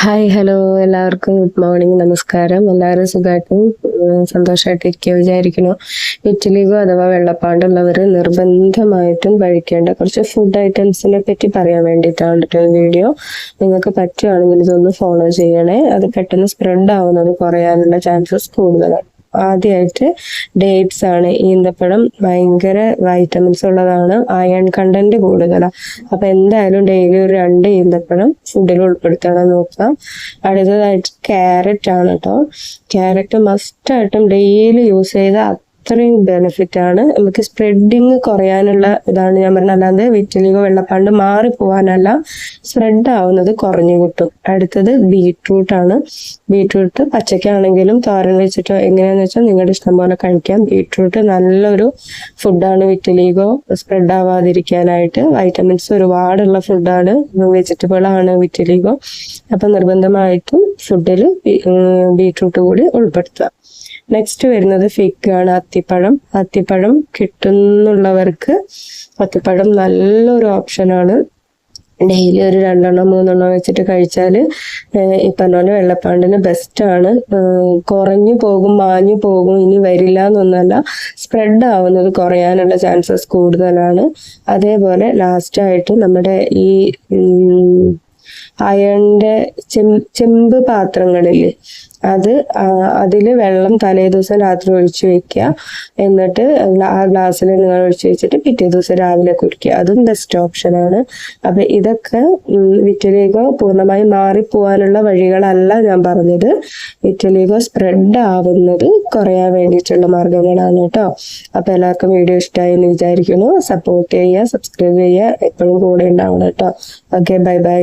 Hi hello. എല്ലാവർക്കും good morning നമസ്കാരം. എല്ലാവരും സുഖമായിട്ടും സന്തോഷമായിട്ട് ഇരിക്കുക വിചാരിക്കുന്നു. ഇറ്റലിഗോ അഥവാ വെള്ളപ്പാണ്ടുള്ളവർ നിർബന്ധമായിട്ടും കഴിക്കേണ്ട കുറച്ച് ഫുഡ് ഐറ്റംസിനെ പറ്റി പറയാൻ വേണ്ടിയിട്ടാണ് വീഡിയോ നിങ്ങൾക്ക് പറ്റുകയാണെങ്കിൽ ഇതൊന്ന് ഫോളോ ചെയ്യണേ. അത് പെട്ടെന്ന് സ്പ്രെഡ് ആവുന്നത് കുറയാനുള്ള ചാൻസസ് കൂടുതലാണ്. ആദ്യമായിട്ട് ഡേറ്റ്സ് ആണ് ഈന്തപ്പഴം. ഭയങ്കര വൈറ്റമിൻസ് ഉള്ളതാണ്. അയൺ കണ്ടന്റ് കൂടുതലാണ് അപ്പൊ എന്തായാലും ഡെയിലി ഒരു രണ്ട് ഈന്തപ്പഴം ഫുഡിൽ ഉൾപ്പെടുത്തണം നോക്കാം അടുത്തതായിട്ട് ക്യാരറ്റ് ആണ് കേട്ടോ ക്യാരറ്റ് മസ്റ്റായിട്ടും ഡെയിലി യൂസ് ചെയ്ത അത്രയും ബെനിഫിറ്റ് ആണ്. നമുക്ക് സ്പ്രെഡിങ് കുറയാനുള്ള ഇതാണ് ഞാൻ പറഞ്ഞത്. അല്ലാതെ വിറ്റലിഗോ വെള്ളപ്പാണ്ട് മാറി മാറിപ്പോവാനല്ല സ്പ്രെഡ് ആവുന്നത് കുറഞ്ഞു കിട്ടും. അടുത്തത് ബീട്രൂട്ട് ആണ്. ബീട്രൂട്ട് പച്ചക്കാണെങ്കിലും തോരൻ വെച്ചിട്ടോ എങ്ങനെയാന്ന് വെച്ചാൽ നിങ്ങളുടെ ഇഷ്ടം പോലെ കഴിക്കാം. ബീട്രൂട്ട് നല്ലൊരു ഫുഡാണ് വിറ്റലിഗോ. സ്പ്രെഡ് ആവാതിരിക്കാനായിട്ട് വൈറ്റമിൻസ് ഒരുപാടുള്ള ഫുഡാണ് വെജിറ്റബിൾ ആണ് വിറ്റലിഗോ. അപ്പൊ നിർബന്ധമായിട്ടും ഫുഡിൽ ബീട്രൂട്ട് കൂടി ഉൾപ്പെടുത്തുക. നെക്സ്റ്റ് വരുന്നത് ആണ്. അത്തിപ്പഴം. അത്തിപ്പഴം കിട്ടുന്നുള്ളവർക്ക് അത്തിപ്പഴം നല്ലൊരു ഓപ്ഷനാണ് ഡെയിലി ഒരു രണ്ടെണ്ണം മൂന്നെണ്ണം വെച്ചിട്ട് കഴിച്ചാൽ ഈ പറഞ്ഞ വെള്ളപ്പാണ്ടിന് ബെസ്റ്റാണ് കുറഞ്ഞു പോകും മാഞ്ഞു പോകും ഇനി വരില്ല എന്നൊന്നല്ല സ്പ്രെഡ് ആവുന്നത് കുറയാനുള്ള ചാൻസസ് കൂടുതലാണ്. അതേപോലെ ലാസ്റ്റായിട്ട് നമ്മുടെ ഈ അയണിന്റെ ചെമ്പ് പാത്രങ്ങളിൽ അത് അതിൽ വെള്ളം തലേ ദിവസം രാത്രി ഒഴിച്ചു വെക്കുക. എന്നിട്ട് ആ ഗ്ലാസ്സിൽ നിങ്ങൾ ഒഴിച്ചു വെച്ചിട്ട് പിറ്റേ ദിവസം രാവിലെ കുടിക്കുക. അതും ബെസ്റ്റ് ഓപ്ഷനാണ് അപ്പൊ ഇതൊക്കെ വിറ്റലീഗോ പൂർണമായി മാറിപ്പോവാനുള്ള വഴികളല്ല ഞാൻ പറഞ്ഞത്. വിറ്റലീഗോ സ്പ്രെഡ് ആവുന്നത് കുറയാൻ വേണ്ടിയിട്ടുള്ള മാർഗങ്ങളാണ് കേട്ടോ. അപ്പൊ എല്ലാവർക്കും വീഡിയോ ഇഷ്ടമായി എന്ന് വിചാരിക്കുന്നു. സപ്പോർട്ട് ചെയ്യുക സബ്സ്ക്രൈബ് ചെയ്യുക. എപ്പോഴും കൂടെ ഉണ്ടാവണം കേട്ടോ. Okay bye bye